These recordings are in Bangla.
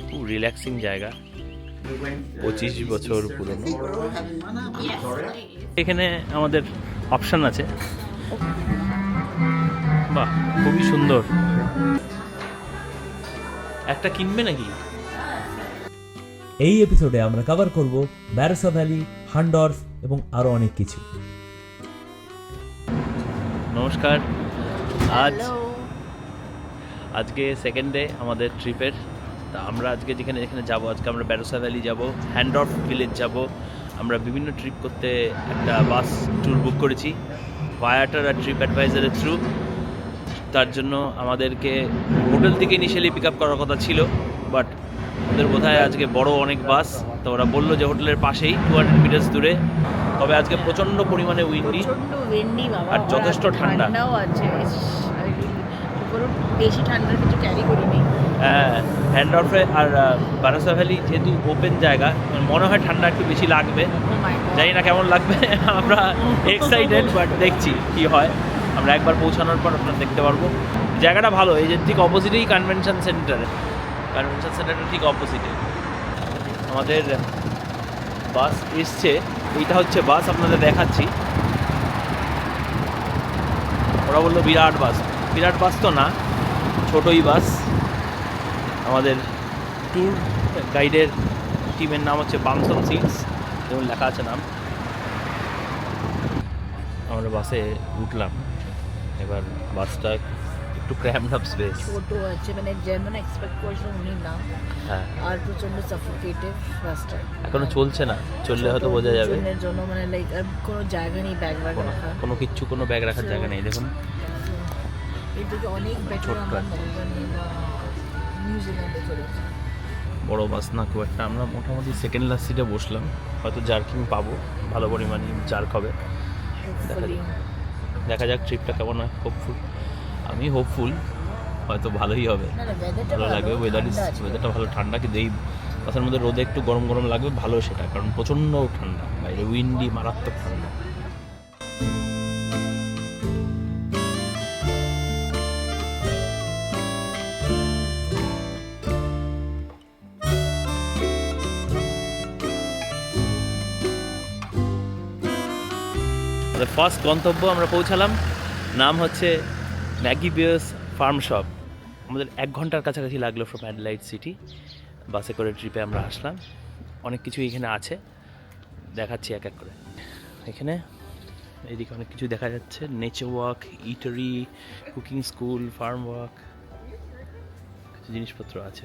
খুব রিল্যাক্সিং জায়গা। পঁচিশ বছর পুরনো। এখানে আমাদের অপশান আছে। বাহ খুবই সুন্দর। একটা কিনবে নাকি? এই এপিসোডে আমরা কভার করব ব্যারসা ভ্যালি হান্ডর্ফ এবং আরও অনেক কিছু। নমস্কার। আজ আজকে সেকেন্ড ডে আমাদের ট্রিপের তা আমরা আজকে যেখানে যেখানে যাব আজকে আমরা ব্যারোসা ভ্যালি যাব হ্যান্ডঅফ ভিলেজ যাব। আমরা বিভিন্ন ট্রিপ করতে একটা বাস ট্যুর বুক করেছি ভায়াটার আর ট্রিপ অ্যাডভাইজারের থ্রু তার জন্য আমাদেরকে হোটেল থেকে ইনিশিয়ালি পিক আপ করার কথা ছিল বাট ওদের বোধহয় আজকে বড় অনেক বাস তো ওরা বলল যে হোটেলের পাশেই টু হান্ড্রেড মিটার্স দূরে। তবে আজকে প্রচণ্ড পরিমাণে উইন্ডি আর যথেষ্ট ঠান্ডা। বেশি ঠান্ডার কিছু ক্যারি করিনি। হ্যান্ডঅফে আর বারাসা ভ্যালি যেহেতু ওপেন জায়গা মনে হয় ঠান্ডা একটু বেশি লাগবে। Oh জানি না কেমন লাগবে আমরা এক্সাইটেড বাট দেখছি কি হয়। আমরা একবার পৌঁছানোর পর আপনারা দেখতে পারব। জায়গাটা ভালো এই যে ঠিক অপোজিটেই কনভেনশন সেন্টার কনভেনশন সেন্টারটা ঠিক অপোজিটে আমাদের বাস এসছে এইটা হচ্ছে বাস আপনাদের দেখাচ্ছি। ওরা বলল বিরাট বাস বিরাট বাস তো না ছোটোই বাস আমাদের ট্যুর গাইডের টিমের নাম হচ্ছে বামসন সিটস যেমন লেখা আছে নাম। আমরা বাসে উঠলাম। এবার বাসটা একটু ক্র্যাম আপ স্পেস ছোট আছে মানে যেমন এক্সপেক্ট করছিলাম উনি না। হ্যাঁ। আর প্রচণ্ড সাফোকেটিভ রাস্তা। এখনও চলছে না চললে হয়তো বোঝা যাবে। জনের জন্য মানে লাইক আর কোনো জায়গা নেই ব্যাগ ব্যাগ কোনো রাখা কোনো কিচ্ছু কোনো ব্যাগ রাখার জায়গা নেই দেখুন। এর থেকে অনেক বেটার ছোট্ট আমরা বড় বাস না খুব একটা। আমরা মোটামুটি সেকেন্ড লাস্ট সিটে বসলাম। হয়তো জার্কিং পাবো ভালো পরিমাণে জার্ক হবে। হোপফুলি দেখা যাক ট্রিপটা কেমন হয়। হোপফুল আমি হোপফুল হয়তো ভালোই হবে। ভালো লাগবে ওয়েদার ইস ওয়েদারটা ভালো ঠান্ডা কিন্তু এই বাসের মধ্যে রোদে একটু গরম গরম লাগবে ভালো সেটা। কারণ প্রচণ্ড ঠান্ডা বাইরে উইন্ডি মারাত্মক ঠান্ডা। ফার্স্ট গন্তব্য আমরা পৌঁছালাম। নাম হচ্ছে ম্যাগি বিয়ার্স ফার্ম শপ। আমাদের এক ঘণ্টার কাছাকাছি লাগল ফ্রম অ্যাডলাইট সিটি বাসে করে ট্রিপে আমরা আসলাম। অনেক কিছু এখানে আছে। দেখাচ্ছি এক এক করে। এখানে এদিকে অনেক কিছু দেখা যাচ্ছে। Nature walk eatery cooking school farm walk কিছু জিনিসপত্র আছে।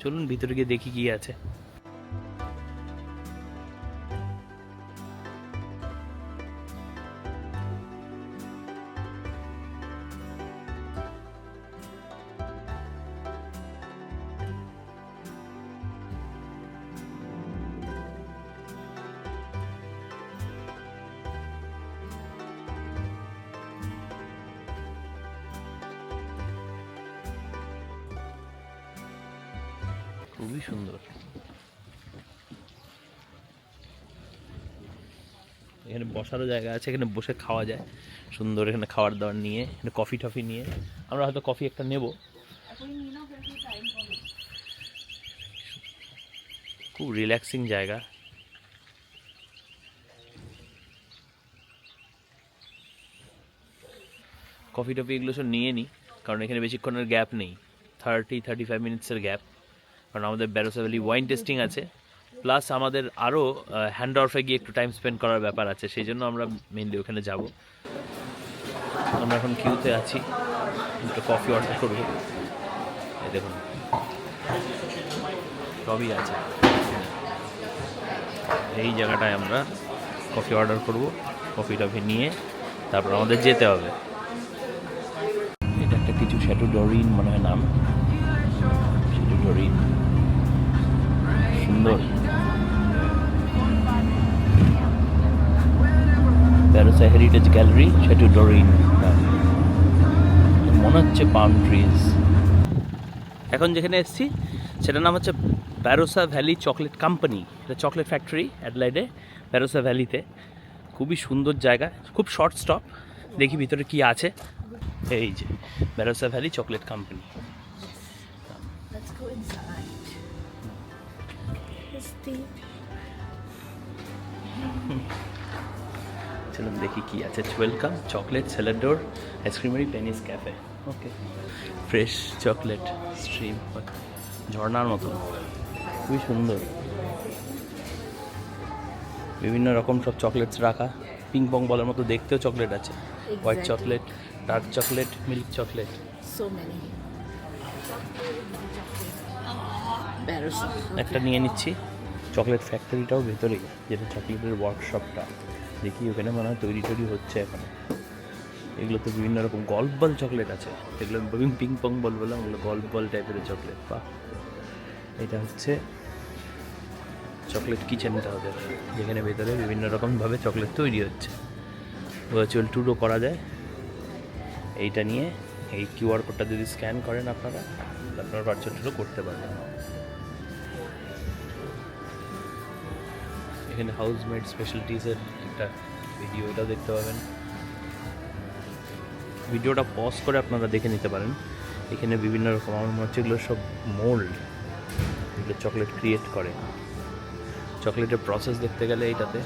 চলুন ভিতরে গিয়ে দেখি কি আছে। বসারও জায়গা আছে, এখানে বসে খাওয়া যায়। সুন্দর এখানে খাবার দাবার নিয়ে, এখানে কফি টফি নিয়ে। আমরা হয়তো কফি একটা নেব। খুব রিল্যাক্সিং জায়গা। কফি টফি এগুলো সব নিয়ে নিই কারণ এখানে বেশিক্ষণের গ্যাপ নেই। থার্টি থার্টি ফাইভ মিনিটসের গ্যাপ কারণ আমাদের ব্যারোসা ভ্যালি ওয়াইন টেস্টিং আছে। প্লাস আমাদের আরও হ্যান্ড অফে গিয়ে একটু টাইম স্পেন্ড করার ব্যাপার আছে, সেই জন্য আমরা মেনলি ওখানে যাব। আমরা এখন কিউতে আছি। একটু কফি অর্ডার করব। দেখুন। সবই আছে। এই জায়গাটায় আমরা কফি অর্ডার করব। কফি টফি নিয়ে তারপর আমাদের যেতে হবে। এটা একটা কিছু শ্যাটু ডরিন মনে হয় নাম। শ্যাটু ডরিন সুন্দর। Barossa heritage gallery Chateau Dorrien মনে হচ্ছে পাম ট্রিজ এখন যেখানে এসেছি সেটার নাম হচ্ছে ব্যারোসা ভ্যালি চকলেট কোম্পানি এটা চকলেট ফ্যাক্টরি অ্যাডলাইডে ব্যারোসা ভ্যালিতে খুবই সুন্দর জায়গা খুব শর্ট স্টপ দেখি ভিতরে কি আছে। এই যে Barossa Valley chocolate company Let's go চলুন দেখি কি আছে। ওয়েলকাম চকলেট স্যালাডোর ice creamery penis cafe okay fresh chocolate stream ঝর্ণার মতন। খুবই সুন্দর। বিভিন্ন রকম সব চকলেটস রাখা। পিং পং বলের মতো দেখতেও চকলেট আছে। White chocolate dark chocolate milk chocolate. একটা নিয়ে নিচ্ছি। চকলেট ফ্যাক্টরিটাও ভেতরেই যেটা চকলেটের ওয়ার্কশপটা দেখি ওখানে মনে হয় তৈরি তৈরি হচ্ছে এখন। এগুলো তো বিভিন্ন রকম গল্ফ বল চকলেট আছে। এগুলো পিং পং বল বললাম, ওগুলো গল্ফ বল টাইপের চকলেট বা এটা হচ্ছে চকলেট কিচেনটা ওদের যেখানে ভেতরে বিভিন্ন রকমভাবে চকলেট তৈরি হচ্ছে। ভার্চুয়াল ট্যুরও করা যায়। এইটা নিয়ে এই কিউআর কোডটা যদি স্ক্যান করেন আপনারা আপনারা ভার্চুয়াল ট্যুরও করতে পারবেন। এখানে হাউসমেড স্পেশালিটিসের একটা ভিডিও এটাও দেখতে পাবেন। ভিডিওটা পজ করে আপনারা দেখে নিতে পারেন। এখানে বিভিন্ন রকম, আমার মনে হচ্ছে এগুলো সব মোল্ড এগুলো চকলেট ক্রিয়েট করে। চকলেটের প্রসেস দেখতে গেলে এইটাতে।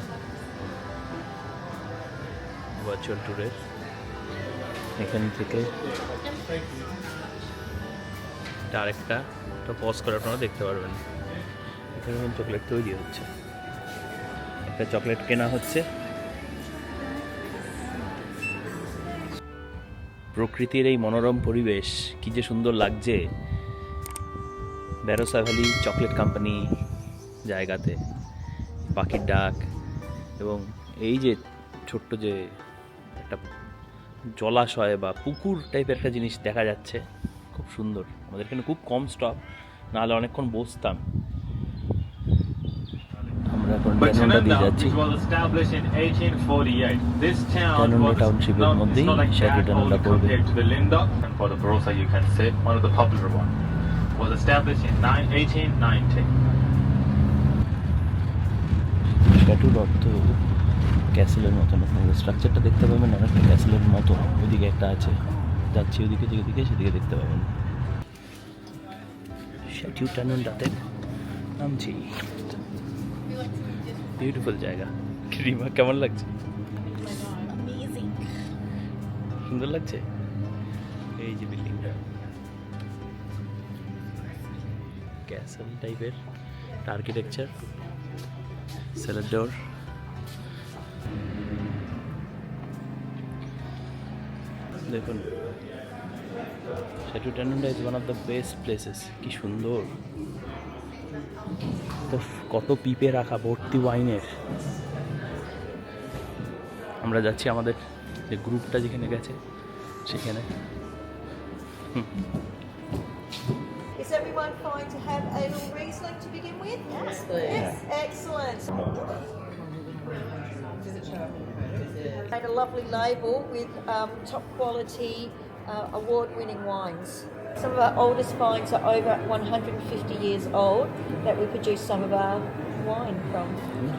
ভার্চুয়াল ট্যুরের এখান থেকে আরেকটা পজ করে আপনারা দেখতে পারবেন। এখানে চকলেট তৈরি হচ্ছে। একটা চকলেট কেনা হচ্ছে। প্রকৃতির এই মনোরম পরিবেশ, কি যে সুন্দর লাগছে। ব্যারোসা ভ্যালি চকলেট কোম্পানি জায়গাতে, পাখির ডাক এবং এই যে ছোট্ট যে একটা জলাশয় বা পুকুর টাইপের একটা জিনিস দেখা যাচ্ছে, খুব সুন্দর। আমাদের এখানে খুব কম স্টপ নাহলে অনেকক্ষণ বসতাম। Was township এর not, it's মধ্যেই Dhanunda old পড়বে। compared to the Linda and for the Barossa you can say one of the popular one was established nine, 1890. ট্যাটুর অর্থ ক্যাসেলের মতন আপনাদের স্ট্রাকচারটা দেখতে পাবেন অনেকটা ক্যাসেলের মতো ওইদিকে একটা আছে যাচ্ছি ওদিকে যেদিকে সেদিকে দেখতে পাবেন শ্যাটিউ টানুন্ডাতে নামছি বিউটিফুল জায়গা। রিমা কেমন লাগছে. সুন্দর লাগছে? এই যে বিল্ডিংটা ক্যাসেল টাইপের আর্কিটেকচার সেলার ডোর দেখুন। Chateau Tanunda is one of the best places কি সুন্দর। তো কত পিপে রাখা ভর্তি ওয়াইনের আমরা যাচ্ছি আমাদের যে গ্রুপটা যেখানে গেছে সেখানে Is everyone fine to have a little Riesling to begin with? Yes. Yes. Excellent. Made a lovely label with um, top quality, uh, award-winning wines. Some of our oldest vines are over 150 years old that we produce some of our wine from.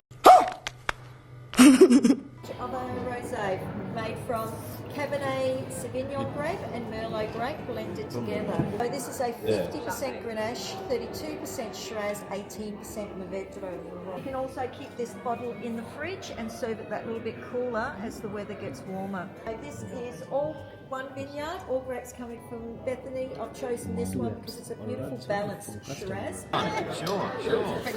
Other rosé made from Cabernet Sauvignon grape and Merlot grape blended together. So this is a 50% Grenache, 32% Shiraz, 18% Mourvedre. You can also keep this bottle in the fridge and serve it that little bit cooler as the weather gets warmer. So this is all one vineyard, all grapes coming from Bethany. I've chosen this one because it's a beautiful balanced Shiraz. But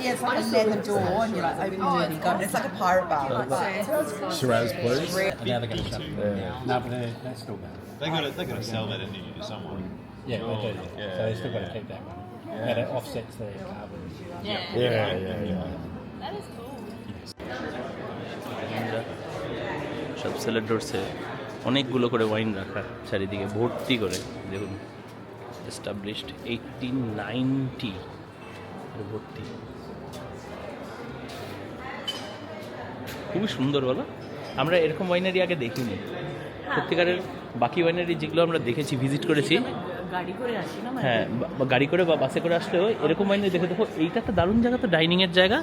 yeah, it's like a leather door, and you're like, open it, and you go. It's like a pirate bar. Shiraz, please. Now they're going to shut it down. No, but they're, they're still going. They got to they got to sell that energy to someone. Yeah, they do. Yeah, so they still yeah, got to keep that one. But it offsets their carbon. Yeah, yeah, yeah. সব সেলার ডোরসে অনেকগুলো করে ওয়াইন রাখা চারিদিকে ভর্তি করে। দেখুন এস্টাবলিশড এইটিন নাইনটি ভর্তি। খুবই সুন্দর বলো। আমরা এরকম ওয়াইনারি আগে দেখিনি। সত্যিকারের বাকি ওয়াইনারি যেগুলো আমরা দেখেছি ভিজিট করেছি। গাড়ি করে আসি না হ্যাঁ গাড়ি করে বা বাসে করে আসলেও এরকম ওয়াইনারি দেখে দেখো এইটা একটা দারুণ জায়গা তো ডাইনিংয়ের জায়গা।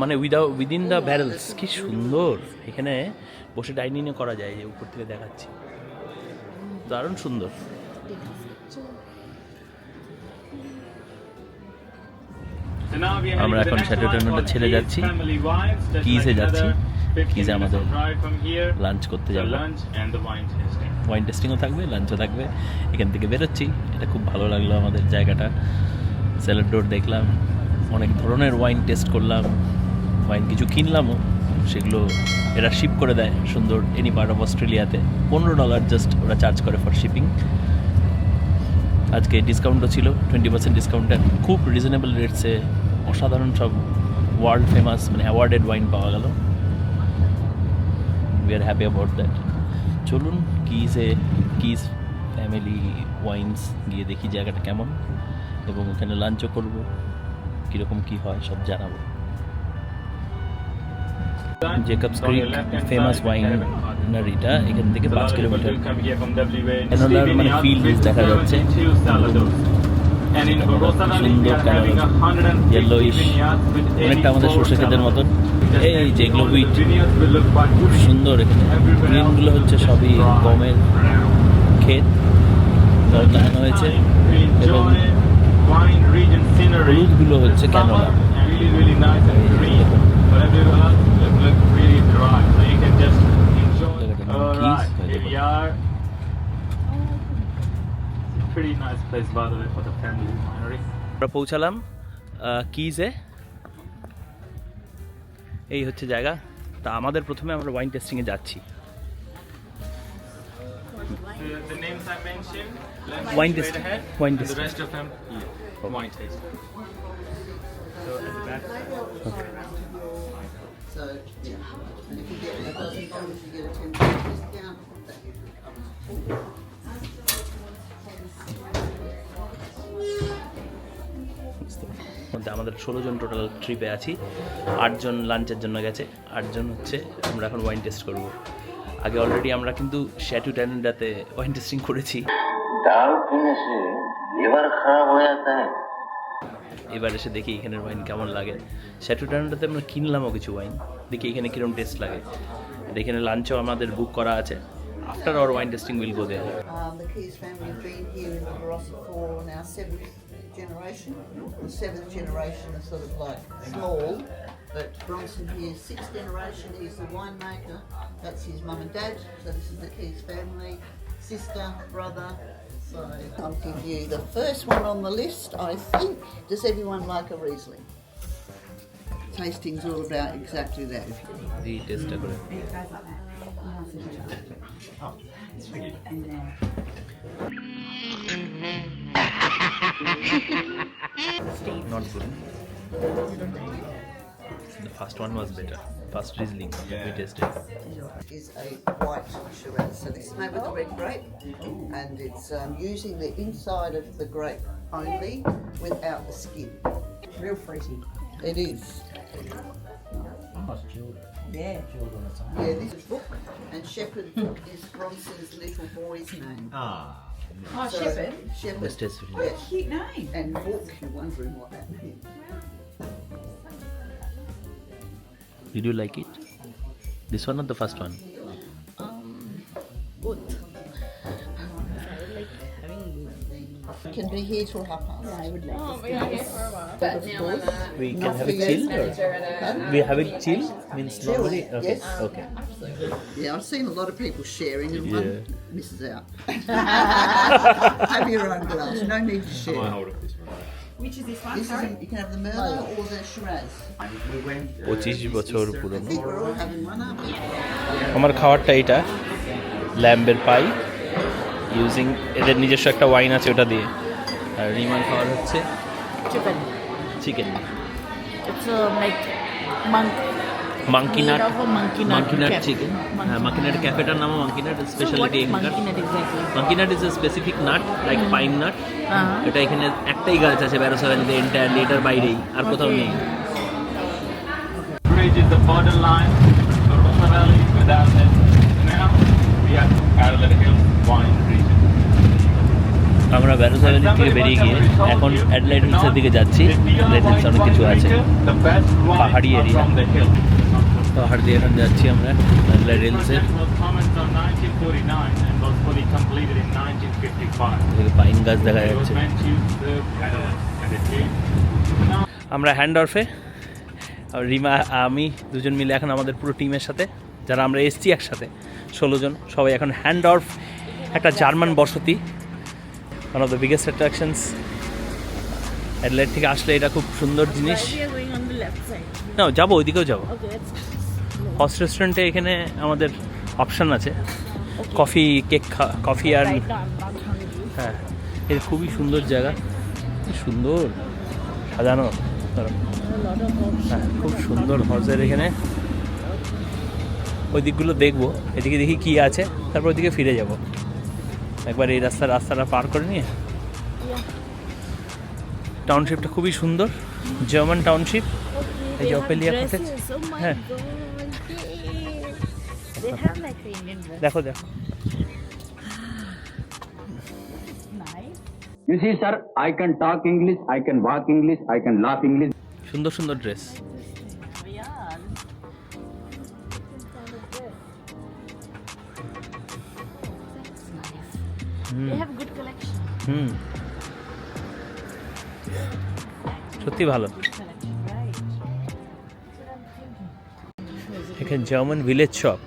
মানে উইদাউট উইদিন দ্য ব্যারেলস কি সুন্দর। এখানে বসে ডাইনিংও করা যায় যে উপর থেকে দেখাচ্ছি। দারুণ সুন্দর। আমরা এখন টানোটা ছেড়ে যাচ্ছি। কিসে যাচ্ছি। কিসে আমাদের লাঞ্চ করতে যাব। ওয়াইন টেস্টিংও থাকবে লাঞ্চও থাকবে। এখান থেকে বেরোচ্ছি। এটা খুব ভালো লাগল আমাদের জায়গাটা। স্যালাড ডোর দেখলাম। অনেক ধরনের ওয়াইন টেস্ট করলাম ওয়াইন কিছু কিনলামও, সেগুলো এরা শিপ করে দেয় সুন্দর এনি পার্ট অফ অস্ট্রেলিয়াতে পনেরো ডলার জাস্ট ওরা চার্জ করে ফর শিপিং আজকে ডিসকাউন্টও ছিল টোয়েন্টি পার্সেন্ট ডিসকাউন্টে খুব রিজনেবল রেটসে অসাধারণ সব ওয়ার্ল্ড ফেমাস মানে অ্যাওয়ার্ডেড ওয়াইন পাওয়া গেল। We are happy about that চলুন কিসে কিস ফ্যামিলি ওয়াইন্স গিয়ে দেখি জায়গাটা কেমন, এবং ওখানে লাঞ্চও করব। কীরকম কী হয় সব জানাব। জেকবস ক্রিক ফেমাস ওয়াইনারিটা এখান থেকে পাঁচ কিলোমিটার ক্যানোলার মানে ফিল্ড দেখা যাচ্ছে। সুন্দর ক্যানোলা ইয়েলোইশ অনেকটা আমাদের সর্ষে ক্ষেতের মতন। এই যেগুলো উইট খুব সুন্দর এখানে। গ্রিনগুলো হচ্ছে সবই গমের ক্ষেত। লাগানো হয়েছে। এবং হলুদগুলো হচ্ছে ক্যানোলা. আমরা পৌঁছালাম কিজে এই হচ্ছে জায়গা তা আমাদের প্রথমে আমরা ওয়াইন টেস্টিংয়ে যাচ্ছি mentioned. let's Wine The rest of them, yeah, wine tasting. So at the back. Okay. So, yeah, and if you get a dozen dollars, you get a ten percent discount. মধ্যে আমাদের ষোলো জন টোটাল ট্রিপে আছি আটজন লাঞ্চের জন্য গেছে আটজন হচ্ছে আমরা এখন ওয়াইন টেস্ট করব আগে অলরেডি আমরা কিন্তু শ্যাটু ট্যান্ডাতে ওয়াইন টেস্টিং করেছি লিভার খারাপ হয়ে যায় এবার এসে দেখি এখানের ওয়াইন কেমন লাগে স্যাটুটানটাতে আমরা কিনলামও কিছু ওয়াইন দেখি এখানে কীরকম টেস্ট লাগে এখানে লাঞ্চও আমাদের বুক করা আছে after our wine tasting will go there generation. The seventh generation is sort of like small, but Bronson here, sixth generation, he's the winemaker. That's his mum and dad, so this is the Keys family, sister, brother, So I'll give you the first one on the list, I think. Does everyone like a Riesling? Tasting's all about exactly that. The testable. Not good. The first one was better. First Riesling that we tasted. is a white Shiraz. So this is made with the red grape, and it's um, using the inside of the grape only, without the skin. Real fruity. It is. Yeah. Yeah, this is Book, and Shepherd is Bronson's little boy's name. Ah. Oh, So, Shepherd. Shepherd. Let's taste it. Yeah. Cute name. And Book, you're wondering what that means. Did you like it? This one or the first one? Um, both. I like having. Can we here till half past. I would like oh, to stay for a while. But now I'm a We can have for it you. chill or? manager at a. We have it chill means Chill, normally. Okay. yes. Okay. Yeah, I've seen a lot of people sharing, and Yeah. one misses out. have your own glass. No need to share. hold up পঁচিশ বছর পুরনো আমার খাবারটা এটা ল্যাম্বের পাই ইউজিং এদের নিজস্ব একটা ওয়াইন আছে ওটা দিয়ে। আর রিমান খাবার হচ্ছে chicken chicken monkey Made nut of a monkey nut monkey nut chicken হ্যাঁ মাঙ্কি ক্যাফেটার নামও monkey nut speciality is monkey nut exactly? Monkey nut is a specific nut like pine nut. এটা এখানে একটাই গাছ আছে ব্যারোসা ভ্যালিতে এন্টায়ারলি এটার বাইরেই আর কোথাও নেই। Bridge is the borderline, Barossa Valley, without it. Now, we are Adelaide Hills wine region. আমরা ব্যারোসা ভ্যালি থেকে বেরিয়ে গিয়ে এখন অ্যাডলাইড হিলসের দিকে যাচ্ছি। অ্যাডলাইড হিলস অনেক কিছু আছে। পাহাড়ি area. পাহাড় দিয়ে এখন যাচ্ছি আমরা অ্যাডলাইড হিলসের was commenced on 1949 and was fully completed in 1955. এদিকে পাইন গাছ দেখা যাচ্ছে আমরা হ্যান্ড অফে রিমা আমি দুজন মিলে এখন আমাদের পুরো টিমের সাথে যারা আমরা এসছি একসাথে ষোলো জন সবাই এখন হ্যান্ড অফ একটা জার্মান বসতি one of the biggest attractions Adelaide থেকে আসলে এটা খুব সুন্দর জিনিস. না যাব ওইদিকেও যাব হস রেস্টুরেন্টে এখানে আমাদের অপশান আছে। কফি কেক খা কফি আর. হ্যাঁ এর খুবই সুন্দর জায়গা। সুন্দর। সাজানো. হ্যাঁ খুব সুন্দর হজের এখানে। ওই দিকগুলো দেখব। এদিকে দেখি কি আছে। তারপর ওইদিকে ফিরে যাব। একবার এই রাস্তা রাস্তাটা পার করে নিয়ে। টাউনশিপটা খুবই সুন্দর। জার্মান টাউনশিপ এই যে cottage. Oh হ্যাঁ। দেখো দেখো. You see, sir, I can talk English, I can walk English, I can laugh English. সুন্দর সুন্দর ড্রেস. হুম সত্যি ভালো এখানে জার্মান ভিলেজ শপ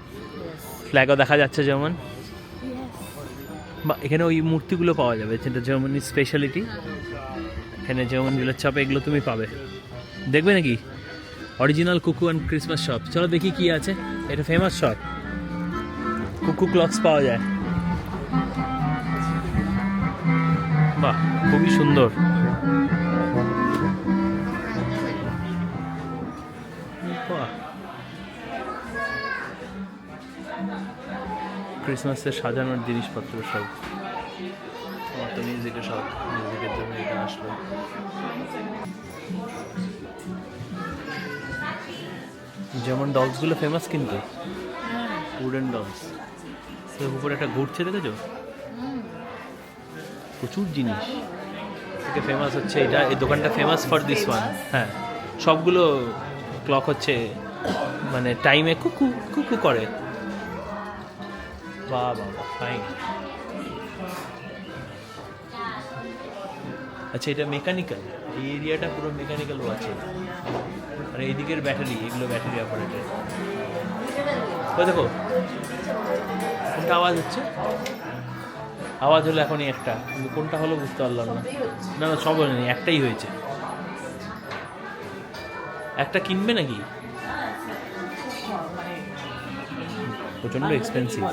ফ্ল্যাগও দেখা যাচ্ছে যেমন. বা এখানে ওই মূর্তিগুলো পাওয়া যাবে যেটা জার্মানির স্পেশালিটি এখানে জার্মান ভিলেজ শপে এগুলো তুমি পাবে। দেখবে নাকি? অরিজিনাল কুকু অ্যান্ড ক্রিসমাস শপ চলো দেখি কি আছে। এটা ফেমাস শপ কুকু ক্লথস পাওয়া যায়। বাহ খুবই সুন্দর। ক্রিসমাসের সাজানোর জিনিসপত্র সব। আমার তো মিউজিকের শখ মিউজিকের জন্য এটা আসলো। যেমন ডলসগুলো ফেমাস কিন্তু। উডেন ডলস উপরে একটা ঘুরছে দেখেছ? প্রচুর জিনিস। থেকে ফেমাস হচ্ছে এটা এই দোকানটা ফেমাস ফর দিস ওয়ান হ্যাঁ। সবগুলো ক্লক হচ্ছে মানে টাইমে কুকু কুকু করে। বাহ ফাইন আচ্ছা এটা মেকানিক্যাল এই এরিয়াটা পুরো মেকানিক্যাল আছে। আর এইদিকের ব্যাটারি এগুলো ব্যাটারি অপারেটেড ওই দেখো, কোনটা আওয়াজ হচ্ছে? আওয়াজ হলো এখনই একটা। কিন্তু কোনটা হলো বুঝতে পারলাম না। না না, সব নেই একটাই হয়েছে। একটা কিনবে নাকি? প্রচণ্ড এক্সপেন্সিভ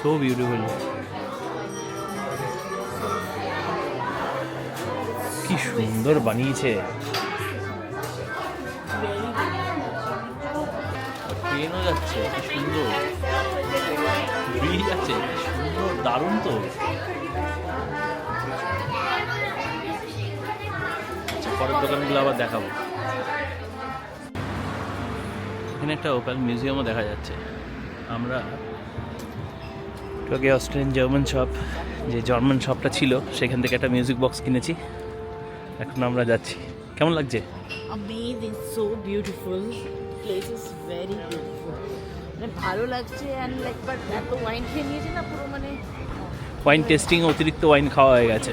সো বিউটিফুল কি সুন্দর বানিয়েছে। ট্রেনও যাচ্ছে, কি সুন্দর। ব্রিজ আছে সুন্দর, দারুণ তো। আচ্ছা পরের দোকানগুলো আবার দেখাবো। একটা ওপেন মিউজিয়ামও দেখা যাচ্ছে। আমরা টোকে অস্ট্রেলিয়ান জার্মান শপ যে জার্মান শপটা ছিল সেখান থেকে একটা মিউজিক বক্স কিনেছি। এখন আমরা যাচ্ছি। কেমন লাগছে? So beautiful. Place is very beautiful. মানে ভালো লাগছে অ্যান্ড লাইক বাট এত ওয়াইন খেয়ে নিয়েছে না পুরো মানে। ওয়াইন টেস্টিং অতিরিক্ত ওয়াইন খাওয়া হয়ে গেছে।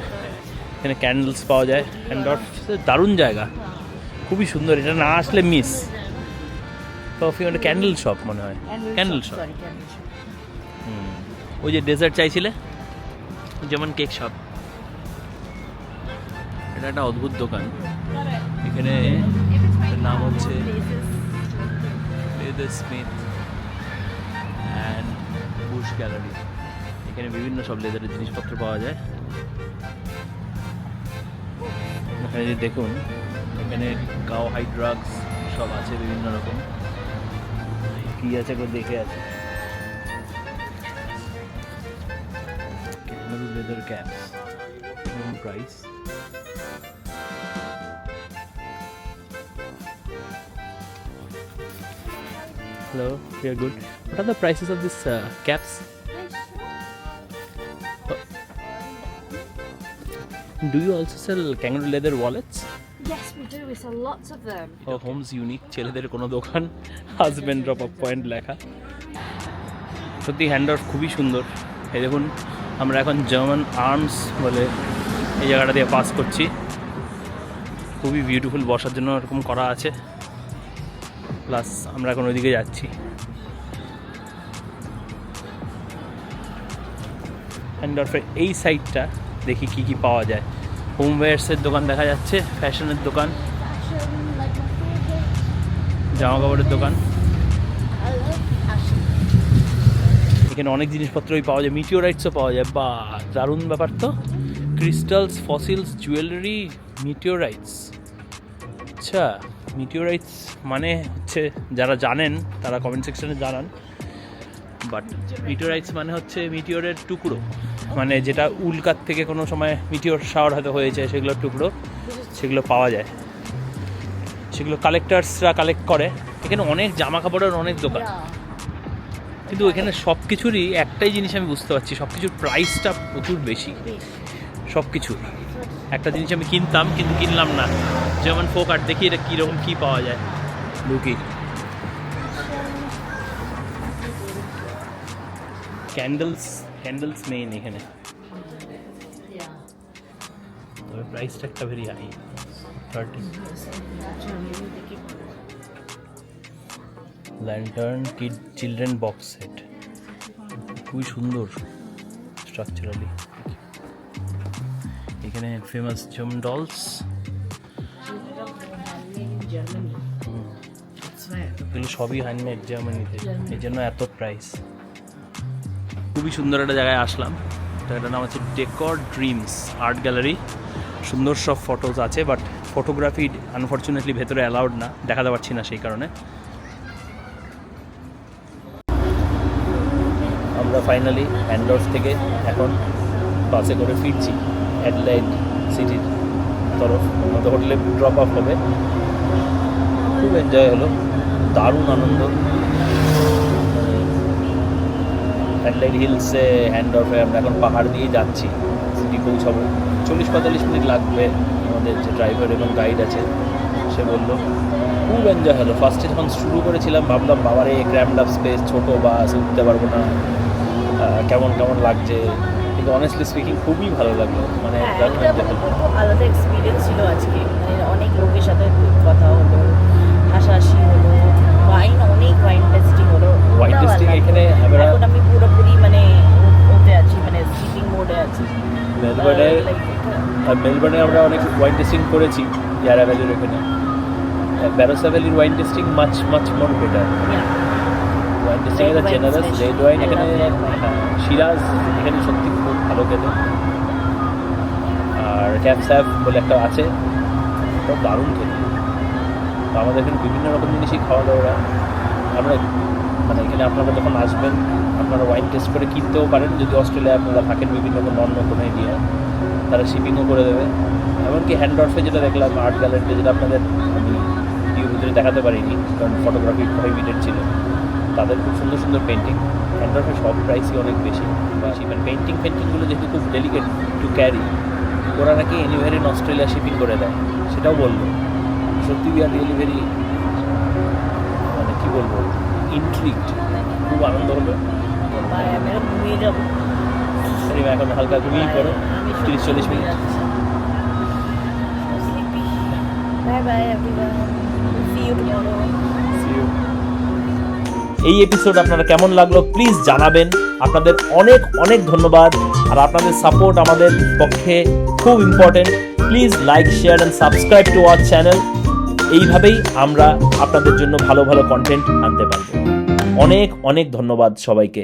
এখানে ক্যান্ডেলস পাওয়া যায়। অ্যান্ড দারুণ জায়গা। খুবই সুন্দর। এটা না আসলে মিস কফি ওটা ক্যান্ডেল শপ মনে হয়। ক্যান্ডেল শপ ওই যে ডেজার্ট চাইছিলে? যেমন কেক শপ এটা একটা অদ্ভুত দোকান। এখানে নাম হচ্ছে স্মিথ অ্যান্ড বুশ গ্যালারি এখানে বিভিন্ন সব লেদারের জিনিসপত্র পাওয়া যায়। এখানে যে দেখুন এখানে কাও হাই ড্রাগস সব আছে বিভিন্ন রকম। কি আছে একবার দেখে আছে Camel leather caps. Minimum price. Hello, we are good. What are the prices of these uh, caps? Uh, Do you also sell kangaroo leather wallets? Yes, we do. We sell lots of them. ও হোমস ইউনিক ছেলেদের কোনো দোকান হাজব্যান্ড ড্রপ আপ পয়েন্ট লেখা। সত্যি হ্যান্ড খুবই সুন্দর। এই দেখুন আমরা এখন জার্মান আর্মস বলে এই জায়গাটা দিয়ে পাস করছি। খুবই বিউটিফুল বসার জন্য এরকম করা আছে। প্লাস আমরা এখন ওইদিকে যাচ্ছি। হ্যান্ডরফের এই সাইডটা দেখি কি কি পাওয়া যায়। হোমওয়্যার্সের দোকান দেখা যাচ্ছে, ফ্যাশনের দোকান জামা কাপড়ের দোকান। এখানে অনেক জিনিসপত্রই পাওয়া যায় মিটিওরাইটসও পাওয়া যায়, বা দারুণ ব্যাপার তো। ক্রিস্টালস ফসিলস জুয়েলারি মিটিওরাইটস আচ্ছা মিটিওরাইটস মানে হচ্ছে যারা জানেন, তারা কমেন্ট সেকশনে জানান। বাট মিটিওরাইটস মানে হচ্ছে মিটিওরের টুকরো। মানে যেটা উল্কার থেকে কোনো সময় মিটিওর শাওয়ার হয়তো হয়েছে সেগুলোর টুকরো সেগুলো পাওয়া যায়। সেগুলো কালেক্টার্সরা কালেক্ট করে। এখানে অনেক জামা কাপড়ের অনেক দোকান। কিন্তু এখানে সব কিছুরই একটাই জিনিস আমি বুঝতে পারছি সব কিছুর প্রাইসটা প্রচুর বেশি। সব কিছুর একটা জিনিস আমি কিনতাম কিন্তু কিনলাম না। যেমন ফোক আর্ট দেখি এটা কীরকম কী পাওয়া যায়। লুকি। ক্যান্ডেলস ক্যান্ডেলস মেইন এখানে। তবে প্রাইসটা একটা very high thirty lantern kid children box set খুবই সুন্দর স্ট্রাকচারালি এখানে ফেমাস জম ডলস এগুলো সবই হ্যান্ডমেড জার্মানিতে এই জন্য এত প্রাইস খুবই সুন্দর একটা জায়গায় আসলাম। জায়গাটার নাম হচ্ছে ডেকর ড্রিমস আর্ট গ্যালারি সুন্দর সব ফটোজ আছে বাট ফটোগ্রাফি আনফর্চুনেটলি ভেতরে অ্যালাউড না, দেখাতে পারছি না সেই কারণে। আমরা ফাইনালি হ্যান্ডলস থেকে এখন বাসে করে ফিরছি অ্যাডলাইড সিটির তরফ। আমাদের হোটেলে ড্রপ আপ হবে। খুব এনজয় হলো। দারুণ আনন্দ। অ্যাডলাইড হিলসে হ্যান্ড অফে আমরা এখন পাহাড় দিয়ে যাচ্ছি সিটি পৌঁছাবো। চল্লিশ পঁয়তাল্লিশ মিনিট লাগবে আমাদের যে ড্রাইভার এবং গাইড আছে সে বলল খুব এনজয় হলো। ফার্স্টে যখন শুরু করেছিলাম ভাবলাম বাবার এই ক্র্যাম্ড আপ স্পেস ছোটো বাস উঠতে পারব না। কেমন কেমন লাগছে? কিন্তু অনেস্টলি স্পিকিং খুবই ভালো লাগল। মানে হ্যাঁ আলাদা এক্সপিরিয়েন্স ছিল আজকে। মানে অনেক লোকের সাথে কথা হলো হাসাহাসি হলো ওয়াইন অনেক ওয়াইন টেস্টিং হলো। tasting আলাদা। এখানে আমরা- মেলবোর্নে আমরা অনেক ওয়াইন টেস্টিং করেছি ইয়ারা ভ্যালির এখানে Barossa ভ্যালির wine tasting much much more better. Wine tasting wine generous red wine এখানে. হ্যাঁ, শিরাজ এখানে সত্যি খুব ভালো খেতে। আর ক্যাপ স্যাপ বলে একটা আছে সব দারুণ খেতে। তো আমাদের এখানে বিভিন্ন রকম জিনিসই খাওয়া দাওয়া আমরা মানে এখানে আপনারা যখন আসবেন আপনারা ওয়াইন টেস্ট করে কিনতেও পারেন। যদি অস্ট্রেলিয়া আপনারা থাকেন বিভিন্ন রকম অন্য কোনো এরিয়া তারা শিপিংও করে দেবে। এমনকি হ্যান্ডঅফে যেটা দেখলাম আর্ট গ্যালারিতে যেটা আপনাদের আমি ভিডিও ভিতরে দেখাতে পারিনি, কারণ ফটোগ্রাফি প্রহিবিটেড ছিল। তাদের খুব সুন্দর সুন্দর পেন্টিং হ্যান্ডঅফে সব প্রাইসই অনেক বেশি। বেশি মানে পেন্টিং পেন্টিংগুলো যেহেতু খুব ডেলিকেট টু ক্যারি ওরা নাকি এনিভারি ইন অস্ট্রেলিয়া শিপিং করে দেয়, সেটাও বলল সত্যি উই আর রিয়েলি ভেরি মানে কী বলব ইন্ট্রিক্ট খুব আনন্দ হলো আমি যাব এখন হালকা ঘুমিয়ে পড়ো। তিরিশ চল্লিশ মিনিট। এই এপিসোড আপনারা কেমন লাগল প্লিজ জানাবেন। আপনাদের অনেক অনেক ধন্যবাদ। আর আপনাদের সাপোর্ট আমাদের পক্ষে খুব important please like share and subscribe to our channel এইভাবেই আমরা আপনাদের জন্য ভালো ভালো কন্টেন্ট আনতে পারব। অনেক অনেক ধন্যবাদ সবাইকে।